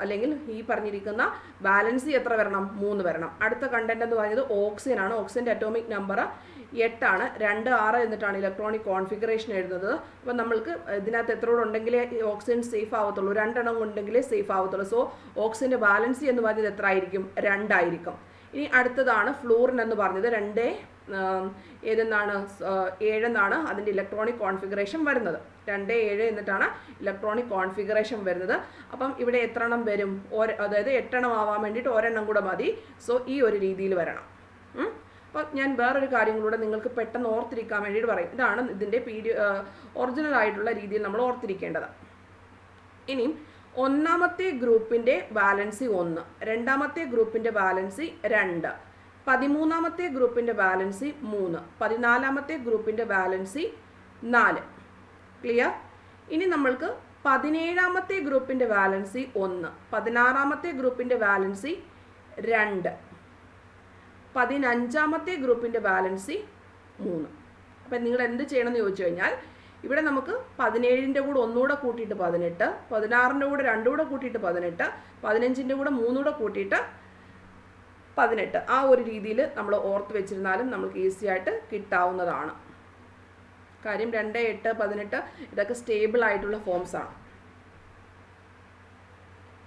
അല്ലെങ്കിൽ ഈ പറഞ്ഞിരിക്കുന്ന ബാലൻസ് എത്ര വരണം? മൂന്ന് വരണം. അടുത്ത കണ്ടന്റ് എന്ന് പറയുന്നത് ഓക്സിജൻ ആണ്. ഓക്സിജന്റെ അറ്റോമിക് നമ്പർ എട്ടാണ്. രണ്ട് ആറ് എന്നിട്ടാണ് ഇലക്ട്രോണിക് കോൺഫിഗറേഷൻ എഴുതുന്നത്. അപ്പം നമ്മൾക്ക് ഇതിനകത്ത് എത്ര കൂടെ ഉണ്ടെങ്കിലേ ഓക്സിജൻ സേഫ് ആവത്തുള്ളൂ. രണ്ടെണ്ണം ഉണ്ടെങ്കിലേ സേഫ് ആവത്തുള്ളൂ. സോ ഓക്സിജന്റെ ബാലൻസ് എന്ന് പറയുന്നത് എത്ര ആയിരിക്കും? രണ്ടായിരിക്കും. ഇനി അടുത്തതാണ് ഫ്ലൂറിൻ എന്ന് പറഞ്ഞത്. രണ്ട് ഏതെന്നാണ് ഏഴെന്നാണ് അതിന്റെ ഇലക്ട്രോണിക് കോൺഫിഗറേഷൻ വരുന്നത്. രണ്ട് ഏഴ് എന്നിട്ടാണ് ഇലക്ട്രോണിക് കോൺഫിഗറേഷൻ വരുന്നത്. അപ്പം ഇവിടെ എത്ര എണ്ണം വരും അതായത് എട്ടെണ്ണം ആവാൻ വേണ്ടിയിട്ട് ഒരെണ്ണം കൂടെ മതി. സോ ഈ ഒരു രീതിയിൽ വരണം. അപ്പം ഞാൻ വേറൊരു കാര്യം കൂടെ നിങ്ങൾക്ക് പെട്ടെന്ന് ഓർത്തിരിക്കാൻ വേണ്ടിയിട്ട് പറയും. ഇതാണ് ഇതിന്റെ പീഡിയ ഒറിജിനൽ ആയിട്ടുള്ള രീതിയിൽ നമ്മൾ ഓർത്തിരിക്കേണ്ടത്. ഇനിയും ഒന്നാമത്തെ ഗ്രൂപ്പിന്റെ ബാലൻസി ഒന്ന് രണ്ടാമത്തെ ഗ്രൂപ്പിന്റെ ബാലൻസി രണ്ട് പതിമൂന്നാമത്തെ ഗ്രൂപ്പിന്റെ ബാലൻസി മൂന്ന് പതിനാലാമത്തെ ഗ്രൂപ്പിന്റെ ബാലൻസി നാല്. ക്ലിയർ ഇനി നമ്മൾക്ക് പതിനേഴാമത്തെ ഗ്രൂപ്പിന്റെ ബാലൻസി ഒന്ന് പതിനാറാമത്തെ ഗ്രൂപ്പിന്റെ ബാലൻസി രണ്ട് പതിനഞ്ചാമത്തെ ഗ്രൂപ്പിന്റെ ബാലൻസി മൂന്ന്. അപ്പം നിങ്ങൾ എന്ത് ചെയ്യണമെന്ന് ചോദിച്ചു കഴിഞ്ഞാൽ ഇവിടെ നമുക്ക് പതിനേഴിന്റെ കൂടെ ഒന്നുകൂടെ കൂട്ടിയിട്ട് പതിനെട്ട് പതിനാറിന്റെ കൂടെ രണ്ടുകൂടെ കൂട്ടിയിട്ട് പതിനെട്ട് പതിനഞ്ചിന്റെ കൂടെ മൂന്നുകൂടെ കൂട്ടിയിട്ട് പതിനെട്ട്. ആ ഒരു രീതിയിൽ നമ്മൾ ഓർത്ത് വെച്ചിരുന്നാലും നമുക്ക് ഈസി ആയിട്ട് കിട്ടാവുന്നതാണ്. കാര്യം രണ്ട് എട്ട് പതിനെട്ട് ഇതൊക്കെ സ്റ്റേബിൾ ആയിട്ടുള്ള ഫോംസ് ആണ്.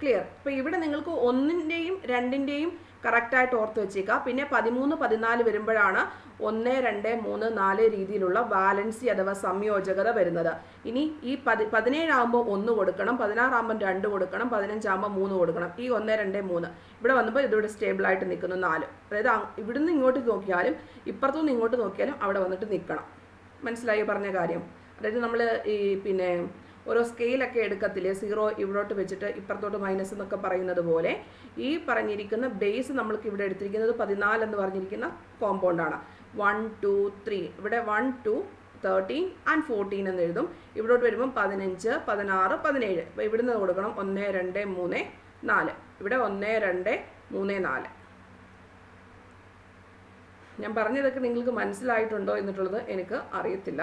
ക്ലിയർ? അപ്പോൾ ഇവിടെ നിങ്ങൾക്ക് ഒന്നിന്റെയും രണ്ടിന്റെയും കറക്റ്റായിട്ട് ഓർത്ത് വെച്ചേക്കുക പിന്നെ പതിമൂന്ന് പതിനാല് വരുമ്പോഴാണ് ഒന്ന് രണ്ട് മൂന്ന് നാല് രീതിയിലുള്ള ബാലൻസി അഥവാ സംയോജകത വരുന്നത്. ഇനി ഈ പതി പതിനേഴാകുമ്പോൾ ഒന്ന് കൊടുക്കണം പതിനാറാകുമ്പോൾ രണ്ട് കൊടുക്കണം പതിനഞ്ചാകുമ്പോൾ മൂന്ന് കൊടുക്കണം. ഈ ഒന്ന് രണ്ട് മൂന്ന്. ഇവിടെ വന്നപ്പോൾ ഇതിവിടെ സ്റ്റേബിളായിട്ട് നിൽക്കുന്നു നാല്. അതായത് ഇവിടുന്ന് ഇങ്ങോട്ട് നോക്കിയാലും ഇപ്പുറത്തുനിന്ന് ഇങ്ങോട്ട് നോക്കിയാലും അവിടെ വന്നിട്ട് നിൽക്കണം. മനസ്സിലായി പറഞ്ഞ കാര്യം? അതായത് നമ്മൾ ഈ പിന്നെ ഓരോ സ്കെയിലൊക്കെ എടുക്കത്തില്ലേ? സീറോ ഇവിടോട്ട് വെച്ചിട്ട് ഇപ്പുറത്തോട്ട് മൈനസ് എന്നൊക്കെ പറയുന്നത് പോലെ ഈ പറഞ്ഞിരിക്കുന്ന ബേസ് നമ്മൾക്ക് ഇവിടെ എടുത്തിരിക്കുന്നത് പതിനാല് എന്ന് പറഞ്ഞിരിക്കുന്ന കോമ്പൗണ്ടാണ് വൺ ടു ത്രീ ഇവിടെ one two thirteen and fourteen എന്ന് എഴുതും. ഇവിടോട്ട് വരുമ്പം പതിനഞ്ച് പതിനാറ് പതിനേഴ്. അപ്പോൾ ഇവിടുന്ന് കൊടുക്കണം. ഒന്ന് രണ്ട് മൂന്ന് നാല്. ഇവിടെ ഒന്ന് രണ്ട് മൂന്ന് നാല്. ഞാൻ പറഞ്ഞതൊക്കെ നിങ്ങൾക്ക് മനസ്സിലായിട്ടുണ്ടോ എന്നിട്ടുള്ളത് എനിക്ക് അറിയത്തില്ല.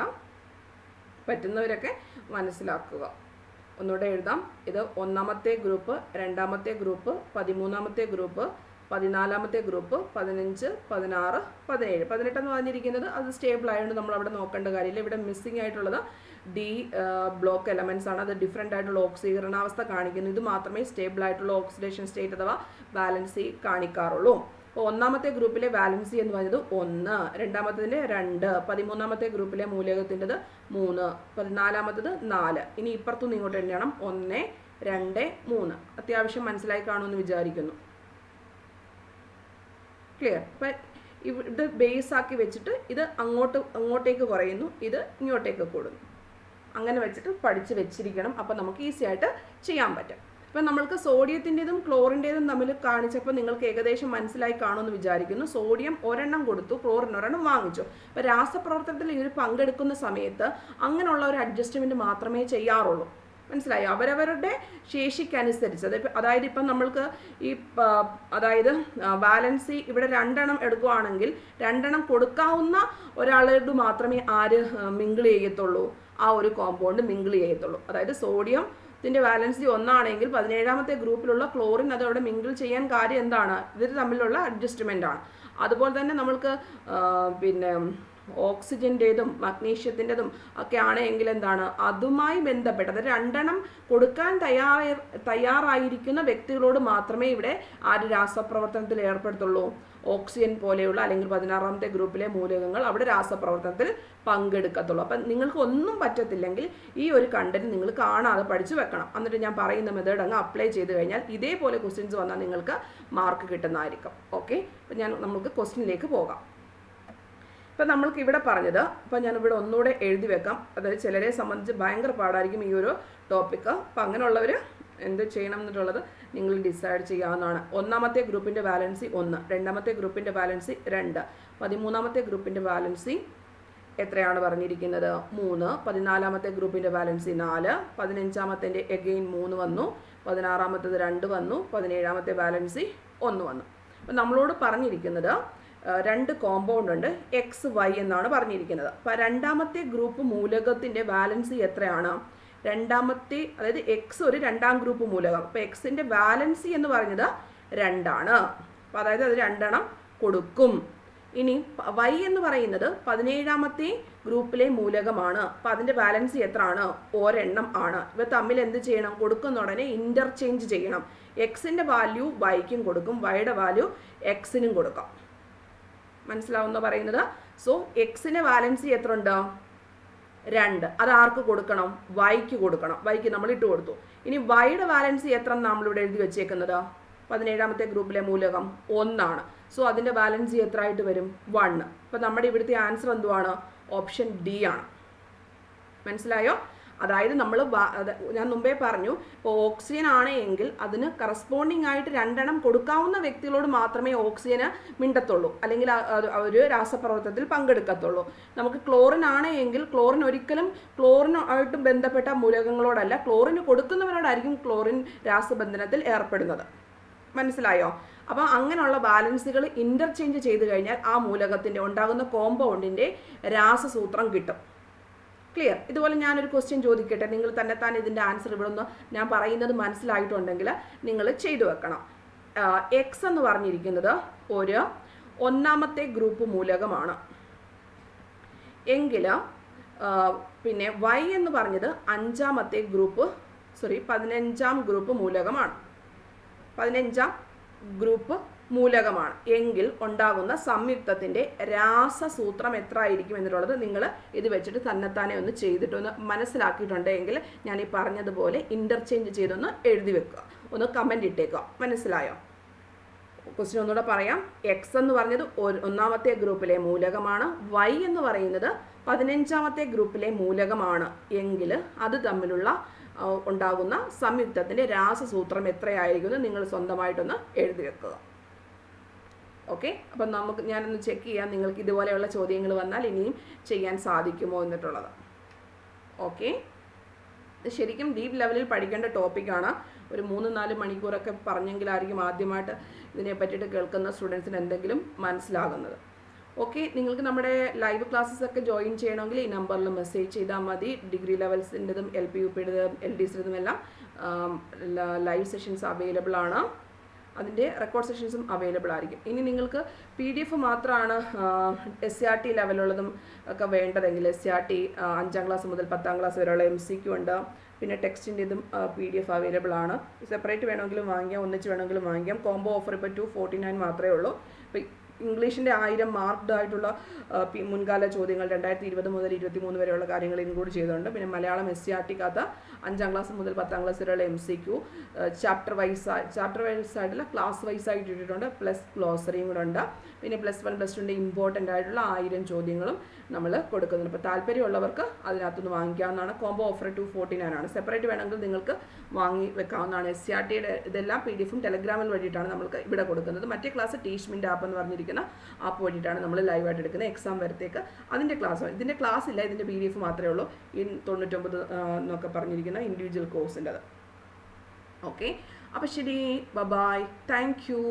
പറ്റുന്നവരൊക്കെ മനസ്സിലാക്കുക. ഒന്നുകൂടെ എഴുതാം. ഇത് ഒന്നാമത്തെ ഗ്രൂപ്പ് രണ്ടാമത്തെ ഗ്രൂപ്പ് പതിമൂന്നാമത്തെ ഗ്രൂപ്പ് പതിനാലാമത്തെ ഗ്രൂപ്പ് പതിനഞ്ച് പതിനാറ് പതിനേഴ്. പതിനെട്ടെന്ന് പറഞ്ഞിരിക്കുന്നത് അത് സ്റ്റേബിൾ ആയതുകൊണ്ട് നമ്മൾ അവിടെ നോക്കേണ്ട കാര്യമില്ല. ഇവിടെ മിസ്സിംഗ് ആയിട്ടുള്ളത് ഡി ബ്ലോക്ക് എലമെൻസ് ആണ്. അത് ഡിഫറെന്റ് ആയിട്ടുള്ള ഓക്സീകരണാവസ്ഥ കാണിക്കുന്നു. ഇത് മാത്രമേ സ്റ്റേബിൾ ആയിട്ടുള്ള ഓക്സിഡേഷൻ സ്റ്റേറ്റ് അഥവാ ബാലൻസി കാണിക്കാറുള്ളൂ. ഒന്നാമത്തെ ഗ്രൂപ്പിലെ വാലൻസി എന്ന് പറയുന്നത് ഒന്ന് രണ്ടാമത്തതിന്റെ രണ്ട് പതിമൂന്നാമത്തെ ഗ്രൂപ്പിലെ മൂലകത്തിന്റെത് മൂന്ന് പതിനാലാമത്തത് നാല്. ഇനി ഇപ്പുറത്തുനിന്ന് ഇങ്ങോട്ട് എണ്ണണം ഒന്ന് രണ്ട് മൂന്ന്. അത്യാവശ്യം മനസ്സിലായി കാണുമെന്ന് വിചാരിക്കുന്നു. ക്ലിയർ അപ്പം ഇത് ബേസ് ആക്കി വെച്ചിട്ട് ഇത് അങ്ങോട്ട് അങ്ങോട്ടേക്ക് കുറയുന്നു. ഇത് ഇങ്ങോട്ടേക്ക് കൂടുന്നു. അങ്ങനെ വെച്ചിട്ട് പഠിച്ച് വെച്ചിരിക്കണം. അപ്പം നമുക്ക് ഈസി ആയിട്ട് ചെയ്യാൻ പറ്റും. ഇപ്പം നമ്മൾക്ക് സോഡിയത്തിന്റെതും ക്ലോറിന്റെതും തമ്മിൽ കാണിച്ചപ്പോൾ നിങ്ങൾക്ക് ഏകദേശം മനസ്സിലായി കാണുമെന്ന് വിചാരിക്കുന്നു. സോഡിയം ഒരെണ്ണം കൊടുത്തു ക്ലോറിൻ ഒരെണ്ണം വാങ്ങിച്ചു. അപ്പോൾ രാസപ്രവർത്തനത്തിൽ ഇവർ പങ്കെടുക്കുന്ന സമയത്ത് അങ്ങനെയുള്ള ഒരു അഡ്ജസ്റ്റ്മെന്റ് മാത്രമേ ചെയ്യാറുള്ളൂ. മനസ്സിലായി? അവരവരുടെ ശേഷിക്കനുസരിച്ച്. അത് അതായത് ഇപ്പം നമ്മൾക്ക് ഈ അതായത് ബാലൻസി ഇവിടെ രണ്ടെണ്ണം എടുക്കുകയാണെങ്കിൽ രണ്ടെണ്ണം കൊടുക്കാവുന്ന ഒരാളോട് മാത്രമേ ആര് മിങ്കിൾ ചെയ്യത്തുള്ളൂ. ആ ഒരു കോമ്പൗണ്ട് മിങ്കിൾ ചെയ്യത്തുള്ളൂ. അതായത് സോഡിയം ഇതിന്റെ വാലൻസി ഒന്നാണെങ്കിൽ പതിനേഴാമത്തെ ഗ്രൂപ്പിലുള്ള ക്ലോറിൻ അത് അവിടെ മിങ്കിൾ ചെയ്യാൻ കാര്യം എന്താണ്? ഇവർ തമ്മിലുള്ള അഡ്ജസ്റ്റ്മെന്റ് ആണ്. അതുപോലെ തന്നെ നമ്മൾക്ക് പിന്നെ ഓക്സിജന്റേതും മഗ്നീഷ്യത്തിന്റെതും ഒക്കെ ആണെങ്കിൽ എന്താണ്? അതുമായി ബന്ധപ്പെട്ട് അതായത് രണ്ടെണ്ണം കൊടുക്കാൻ തയ്യാറായി തയ്യാറായിരിക്കുന്ന വ്യക്തികളോട് മാത്രമേ ഇവിടെ ആര് രാസപ്രവർത്തനത്തിൽ ഏർപ്പെടുത്തുള്ളൂ. ഓക്സിജൻ പോലെയുള്ള അല്ലെങ്കിൽ പതിനാറാമത്തെ ഗ്രൂപ്പിലെ മൂലകങ്ങൾ അവിടെ രാസപ്രവർത്തനത്തിൽ പങ്കെടുക്കത്തുള്ളൂ. അപ്പം നിങ്ങൾക്ക് ഒന്നും പറ്റത്തില്ലെങ്കിൽ ഈ ഒരു കണ്ടന്റ് നിങ്ങൾ കാണാതെ പഠിച്ചു വെക്കണം. എന്നിട്ട് ഞാൻ പറയുന്ന മെത്തേഡ് അങ്ങ് അപ്ലൈ ചെയ്ത് കഴിഞ്ഞാൽ ഇതേപോലെ ക്വസ്റ്റ്യൻസ് വന്നാൽ നിങ്ങൾക്ക് മാർക്ക് കിട്ടുന്നതായിരിക്കും. ഓക്കെ അപ്പം ഞാൻ നമുക്ക് ക്വസ്റ്റ്യനിലേക്ക് പോകാം. ഇപ്പം നമ്മൾക്ക് ഇവിടെ പറഞ്ഞത് ഇപ്പം ഞാൻ ഇവിടെ ഒന്നുകൂടെ എഴുതി വെക്കാം. അതായത് ചിലരെ സംബന്ധിച്ച് ഭയങ്കര പാടായിരിക്കും ഈ ഒരു ടോപ്പിക്ക് അപ്പം അങ്ങനെയുള്ളവർ എന്ത് ചെയ്യണം എന്നുള്ളത് നിങ്ങൾ ഡിസൈഡ് ചെയ്യാവുന്നതാണ്. ഒന്നാമത്തെ ഗ്രൂപ്പിന്റെ ബാലൻസി ഒന്ന് രണ്ടാമത്തെ ഗ്രൂപ്പിന്റെ ബാലൻസി രണ്ട് പതിമൂന്നാമത്തെ ഗ്രൂപ്പിന്റെ ബാലൻസി എത്രയാണ് പറഞ്ഞിരിക്കുന്നത്? മൂന്ന് പതിനാലാമത്തെ ഗ്രൂപ്പിന്റെ ബാലൻസി നാല് പതിനഞ്ചാമത്തെ എഗെയിൻ മൂന്ന് വന്നു പതിനാറാമത്തേത് രണ്ട് വന്നു പതിനേഴാമത്തെ ബാലൻസി ഒന്ന് വന്നു. അപ്പം നമ്മളോട് പറഞ്ഞിരിക്കുന്നത് രണ്ട് കോമ്പൗണ്ട് ഉണ്ട്. എക്സ് വൈ എന്നാണ് പറഞ്ഞിരിക്കുന്നത്. അപ്പോൾ രണ്ടാമത്തെ ഗ്രൂപ്പ് മൂലകത്തിന്റെ ബാലൻസ് എത്രയാണ്? രണ്ടാമത്തെ അതായത് എക്സ് ഒരു രണ്ടാം ഗ്രൂപ്പ് മൂലകം. അപ്പോൾ എക്സിന്റെ ബാലൻസി എന്ന് പറഞ്ഞത് രണ്ടാണ്. അപ്പോൾ അതായത് അത് രണ്ടെണ്ണം കൊടുക്കും. ഇനി വൈ എന്ന് പറയുന്നത് പതിനേഴാമത്തെ ഗ്രൂപ്പിലെ മൂലകമാണ്. അപ്പം അതിന്റെ എത്ര ആണ് ഒരെണ്ണം ആണ്. ഇവ തമ്മിൽ എന്ത് ചെയ്യണം? കൊടുക്കുന്ന ഉടനെ ഇന്റർചേഞ്ച് ചെയ്യണം. എക്സിന്റെ വാല്യൂ വൈക്കും കൊടുക്കും. വൈയുടെ വാല്യൂ എക്സിനും കൊടുക്കാം. മനസ്സിലാവുന്ന പറയുന്നത്. സോ എക്സിന് വാലൻസി എത്ര ഉണ്ട് രണ്ട്. അത് ആർക്ക് കൊടുക്കണം? വൈക്ക് കൊടുക്കണം. വൈക്ക് നമ്മൾ ഇട്ട് കൊടുത്തു. ഇനി വൈയുടെ വാലൻസി എത്ര നമ്മളിവിടെ എഴുതി വെച്ചേക്കുന്നത്? പതിനേഴാമത്തെ ഗ്രൂപ്പിലെ മൂലകം ഒന്നാണ്. സോ അതിന്റെ ബാലൻസ് എത്ര ആയിട്ട് വരും? വണ്ണ് അപ്പോൾ നമ്മുടെ ഇവിടുത്തെ ആൻസർ എന്തുവാണ്? ഓപ്ഷൻ ഡി ആണ്. മനസ്സിലായോ? അതായത് നമ്മൾ ഞാൻ മുമ്പേ പറഞ്ഞു ഇപ്പോൾ ഓക്സിജൻ ആണ് എങ്കിൽ അതിന് കറസ്പോണ്ടിങ് ആയിട്ട് രണ്ടെണ്ണം കൊടുക്കാവുന്ന വ്യക്തികളോട് മാത്രമേ ഓക്സിജന് മിണ്ടത്തുള്ളൂ. അല്ലെങ്കിൽ ഒരു രാസപ്രവർത്തനത്തിൽ പങ്കെടുക്കത്തുള്ളൂ. നമുക്ക് ക്ലോറിൻ ആണ് എങ്കിൽ ക്ലോറിൻ ഒരിക്കലും ക്ലോറിനായിട്ട് ബന്ധപ്പെട്ട മൂലകങ്ങളോടല്ല ക്ലോറിന് കൊടുക്കുന്നവരോടായിരിക്കും ക്ലോറിൻ രാസബന്ധനത്തിൽ ഏർപ്പെടുന്നത്. മനസ്സിലായോ? അപ്പോൾ അങ്ങനെയുള്ള ബാലൻസുകൾ ഇന്റർചേഞ്ച് ചെയ്ത് കഴിഞ്ഞാൽ ആ മൂലകത്തിന്റെ ഉണ്ടാകുന്ന കോമ്പൗണ്ടിന്റെ രാസസൂത്രം കിട്ടും. ക്ലിയർ ഇതുപോലെ ഞാനൊരു ക്വസ്റ്റ്യൻ ചോദിക്കട്ടെ? നിങ്ങൾ തന്നെ താൻ ഇതിന്റെ ആൻസർ ഇവിടെ ഒന്ന് ഞാൻ പറയുന്നത് മനസ്സിലായിട്ടുണ്ടെങ്കിൽ നിങ്ങൾ ചെയ്തു വെക്കണം. എക്സ് എന്ന് പറഞ്ഞിരിക്കുന്നത് ഒരു ഒന്നാമത്തെ ഗ്രൂപ്പ് മൂലകമാണ്. എങ്കിൽ പിന്നെ വൈ എന്ന് പറഞ്ഞത് അഞ്ചാമത്തെ ഗ്രൂപ്പ് സോറി പതിനഞ്ചാം ഗ്രൂപ്പ് മൂലകമാണ്. പതിനഞ്ചാം ഗ്രൂപ്പ് മൂലകമാണ്. എങ്കിൽ ഉണ്ടാകുന്ന സംയുക്തത്തിന്റെ രാസസൂത്രം എത്ര ആയിരിക്കും എന്നുള്ളത് നിങ്ങൾ ഇത് വെച്ചിട്ട് തന്നെത്താനെ ഒന്ന് ചെയ്തിട്ടൊന്ന് മനസ്സിലാക്കിയിട്ടുണ്ടെങ്കിൽ ഞാൻ ഈ പറഞ്ഞതുപോലെ ഇന്റർചേഞ്ച് ചെയ്തൊന്ന് എഴുതി വെക്കുക. ഒന്ന് കമന്റ് ഇട്ടേക്കുക. മനസ്സിലായോ? ക്വസ്റ്റ്യൻ ഒന്നുകൂടെ പറയാം. എക്സ് എന്ന് പറഞ്ഞത് ഒന്നാമത്തെ ഗ്രൂപ്പിലെ മൂലകമാണ്. വൈ എന്ന് പറയുന്നത് പതിനഞ്ചാമത്തെ ഗ്രൂപ്പിലെ മൂലകമാണ്. എങ്കിൽ അത് തമ്മിലുള്ള ഉണ്ടാകുന്ന സംയുക്തത്തിന്റെ രാസസൂത്രം എത്രയായിരിക്കുമെന്ന് നിങ്ങൾ സ്വന്തമായിട്ടൊന്ന് എഴുതി വെക്കുക. ഓക്കെ അപ്പം നമുക്ക് ഞാനൊന്ന് ചെക്ക് ചെയ്യാം നിങ്ങൾക്ക് ഇതുപോലെയുള്ള ചോദ്യങ്ങൾ വന്നാൽ ഇനിയും ചെയ്യാൻ സാധിക്കുമോ എന്നിട്ടുള്ളത്. ഓക്കെ ശരിക്കും ഡീപ്പ് ലെവലിൽ പഠിക്കേണ്ട ടോപ്പിക്കാണ് ഒരു മൂന്ന് നാല് മണിക്കൂറൊക്കെ പറഞ്ഞെങ്കിലായിരിക്കും ആദ്യമായിട്ട് ഇതിനെ പറ്റിയിട്ട് കേൾക്കുന്ന സ്റ്റുഡൻസിന് എന്തെങ്കിലും മനസ്സിലാകുന്നത്. ഓക്കെ നിങ്ങൾക്ക് നമ്മുടെ ലൈവ് ക്ലാസ്സസ് ഒക്കെ ജോയിൻ ചെയ്യണമെങ്കിൽ ഈ നമ്പറിൽ മെസ്സേജ് ചെയ്താൽ മതി. ഡിഗ്രി ലെവൽസിന്റെതും എൽ പി യു പിയുടേതും എൽ ഡി സിന്റെതും എല്ലാം ലൈവ് സെഷൻസ് അവൈലബിൾ ആണ്. അതിന്റെ റെക്കോർഡ് സെഷൻസും അവൈലബിൾ ആയിരിക്കും. ഇനി നിങ്ങൾക്ക് പി ഡി എഫ് മാത്രമാണ് എസ് ആർ ടി ലെവലുള്ളതും ഒക്കെ വേണ്ടതെങ്കിൽ എസ് ആർ ടി അഞ്ചാം ക്ലാസ് മുതൽ പത്താം ക്ലാസ് വരെയുള്ള എം സി ക്യു ഉണ്ട്. പിന്നെ ടെക്സ്റ്റിന്റെ ഇതും പി ഡി എഫ് അവൈലബിൾ ആണ്. സെപ്പറേറ്റ് വേണമെങ്കിലും വാങ്ങിക്കാം ഒന്നിച്ച് വേണമെങ്കിലും വാങ്ങിക്കാം. കോംബോ ഓഫർ ഇപ്പോൾ ടു ഫോർട്ടി നയൻ മാത്രമേ ഉള്ളൂ. ഇംഗ്ലീഷിന്റെ ആയിരം മാർക്ക്ഡ് ആയിട്ടുള്ള മുൻകാല ചോദ്യങ്ങൾ രണ്ടായിരത്തി ഇരുപത് മുതൽ ഇരുപത്തി മൂന്ന് വരെയുള്ള കാര്യങ്ങൾ ഇൻക്ലൂഡ് ചെയ്തിട്ടുണ്ട്. പിന്നെ Malayalam S C R T കഥ അഞ്ചാം ക്ലാസ് മുതൽ പത്താം ക്ലാസ് വരെയുള്ള M C Q chapter wise chapter wise ആയിട്ടുള്ള ക്ലാസ് വൈസ് ആയിട്ട് ഇട്ടിട്ടുണ്ട്. പ്ലസ് ഗ്ലോസറിയും കൂടെ ഉണ്ട്. പിന്നെ പ്ലസ് വൺ പ്ലസ് ടുന്റെ ഇമ്പോർട്ടന്റ് ആയിട്ടുള്ള ആയിരം ചോദ്യങ്ങളും നമ്മൾ കൊടുക്കുന്നുണ്ട്. അപ്പോൾ താല്പര്യമുള്ളവർക്ക് അതിനകത്തുനിന്ന് വാങ്ങിക്കാവുന്നതാണ്. Combo offer two forty nine ആണ്. സെപ്പറേറ്റ് വേണമെങ്കിൽ നിങ്ങൾക്ക് വാങ്ങി വെക്കാവുന്നതാണ്. എസ് സി ആർ ടിയുടെ ഇതെല്ലാം പി ഡി എഫും ടെലഗ്രാമിൽ വഴിയിട്ടാണ് നമുക്ക് ഇവിടെ കൊടുക്കുന്നത്. മറ്റേ ക്ലാസ് ടീച്ച്മെന്റ് ആപ്പ് എന്ന് പറഞ്ഞിരിക്കുന്ന ആപ്പ് വഴിയിട്ടാണ് നമ്മൾ ലൈവായിട്ട് എടുക്കുന്നത്. എക്സാം വരത്തേക്ക് അതിന്റെ ക്ലാസ് ഇതിന്റെ ക്ലാസ് ഇല്ല ഇതിന്റെ പി ഡി എഫ് മാത്രമേ ഉള്ളൂ. ഈ തൊണ്ണൂറ്റൊമ്പത് എന്നൊക്കെ പറഞ്ഞിരിക്കുന്ന ഇൻഡിവിജ്വൽ കോഴ്സിന്റെത് ഓക്കെ അപ്പോൾ ശരി. Bye-bye bye thank you